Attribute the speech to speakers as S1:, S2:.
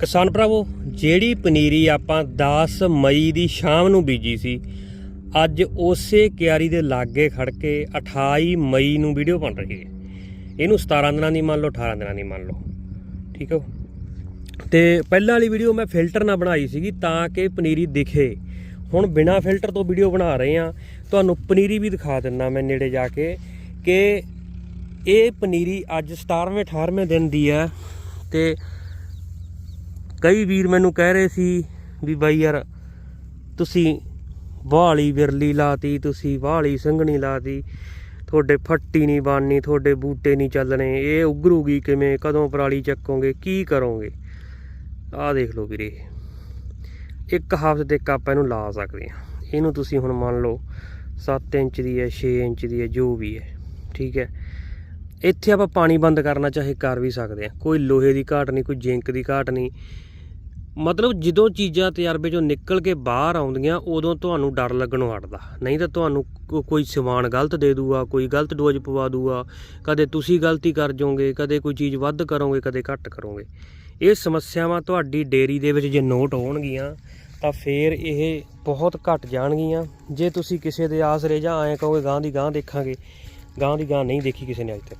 S1: ਕਿਸਾਨ ਭਰਾਵੋ, ਜਿਹੜੀ ਪਨੀਰੀ ਆਪਾਂ 10 ਮਈ ਦੀ ਸ਼ਾਮ ਨੂੰ ਬੀਜੀ ਸੀ, ਅੱਜ ਉਸੇ ਕਿਆਰੀ ਦੇ ਲਾਗੇ ਖੜ ਕੇ 28 ਮਈ ਨੂੰ ਵੀਡੀਓ ਬਣ ਰਹੀ ਹੈ। ਇਹਨੂੰ 17 ਦਿਨਾਂ ਦੀ ਮੰਨ ਲਓ 18 ਦਿਨਾਂ ਦੀ ਮੰਨ ਲਓ। ਠੀਕ ਹੈ ਤੇ ਪਹਿਲਾਂ ਵਾਲੀ ਵੀਡੀਓ ਮੈਂ ਫਿਲਟਰ ਨਾਲ ਬਣਾਈ ਸੀਗੀ ਤਾਂ ਕਿ ਪਨੀਰੀ ਦਿਖੇ। ਹੁਣ ਬਿਨਾ ਫਿਲਟਰ ਤੋਂ ਵੀਡੀਓ ਬਣਾ ਰਹੇ ਆ ਤੁਹਾਨੂੰ ਪਨੀਰੀ ਵੀ ਦਿਖਾ ਦਿੰਦਾ ਮੈਂ ਨੇੜੇ ਜਾ ਕੇ ਕਿ ਇਹ ਪਨੀਰੀ ਅੱਜ 17ਵੇਂ 18ਵੇਂ ਦਿਨ ਦੀ ਹੈ। ਤੇ ਕਈ ਵੀਰ ਮੈਨੂੰ ਕਹਿ ਰਹੇ ਸੀ ਵੀ ਬਾਈ ਯਾਰ ਤੁਸੀਂ ਵਾਲੀ ਵਿਰਲੀ ਲਾਤੀ, ਤੁਸੀਂ ਵਾਲੀ ਸੰਘਣੀ ਲਾਤੀ, ਤੁਹਾਡੇ ਫੱਟੀ ਨਹੀਂ ਬਣਨੀ ਤੁਹਾਡੇ ਬੂਟੇ ਨਹੀਂ ਚੱਲਣੇ, ਇਹ ਉਗਰੂਗੀ ਕਿਵੇਂ, ਕਦੋਂ ਪਰਾਲੀ ਚੱਕੋਗੇ, ਕੀ ਕਰੋਗੇ? ਆਹ ਦੇਖ ਲਓ ਵੀਰੇ, ਇੱਕ ਹਫ਼ਤੇ ਤੱਕ ਆਪਾਂ ਇਹਨੂੰ ਲਾ ਸਕਦੇ ਹਾਂ। ਇਹਨੂੰ ਤੁਸੀਂ ਹੁਣ ਮੰਨ ਲਓ 7 ਇੰਚ ਦੀ ਹੈ 6 ਇੰਚ ਦੀ ਹੈ, ਜੋ ਵੀ ਹੈ, ਠੀਕ ਹੈ। ਇੱਥੇ ਆਪਾਂ ਪਾਣੀ ਬੰਦ ਕਰਨਾ ਚਾਹੇ ਕਰ ਵੀ ਸਕਦੇ ਹਾਂ, ਕੋਈ ਲੋਹੇ ਦੀ ਘਾਟ ਨਹੀਂ, ਕੋਈ ਜਿੰਕ ਦੀ ਘਾਟ ਨਹੀਂ। ਮਤਲਬ ਜਦੋਂ ਚੀਜ਼ਾਂ ਤਜਰਬੇ ਚੋਂ ਨਿਕਲ ਕੇ ਬਾਹਰ ਆਉਂਦੀਆਂ, ਉਦੋਂ ਤੁਹਾਨੂੰ ਡਰ ਲੱਗਣੋਂ ਹਟਦਾ। ਨਹੀਂ ਤਾਂ ਤੁਹਾਨੂੰ ਕੋਈ ਸਮਾਨ ਗਲਤ ਦੇ ਦੂਗਾ, ਕੋਈ ਗਲਤ ਡੋਜ਼ ਪਵਾ ਦੂਗਾ, ਕਦੇ ਤੁਸੀਂ ਗਲਤੀ ਕਰ ਜਾਓਗੇ, ਕਦੇ ਕੋਈ ਚੀਜ਼ ਵੱਧ ਕਰੋਗੇ, ਕਦੇ ਘੱਟ ਕਰੋਗੇ। ਇਹ ਸਮੱਸਿਆਵਾਂ ਤੁਹਾਡੀ ਡੇਰੀ ਦੇ ਵਿੱਚ ਜੇ ਨੋਟ ਹੋਣਗੀਆਂ, ਤਾਂ ਫੇਰ ਇਹ ਬਹੁਤ ਘਟ ਜਾਣਗੀਆਂ। ਜੇ ਤੁਸੀਂ ਕਿਸੇ ਦੇ ਆਸਰੇ ਜਾਂ ਐਂ ਕਹੋਗੇ ਗਾਂ ਦੀ ਗਾਂ ਦੇਖਾਂਗੇ ਗਾਂ ਦੀ ਗਾਂ ਨਹੀਂ ਦੇਖੀ ਕਿਸੇ ਨੇ ਅੱਜ ਤੱਕ।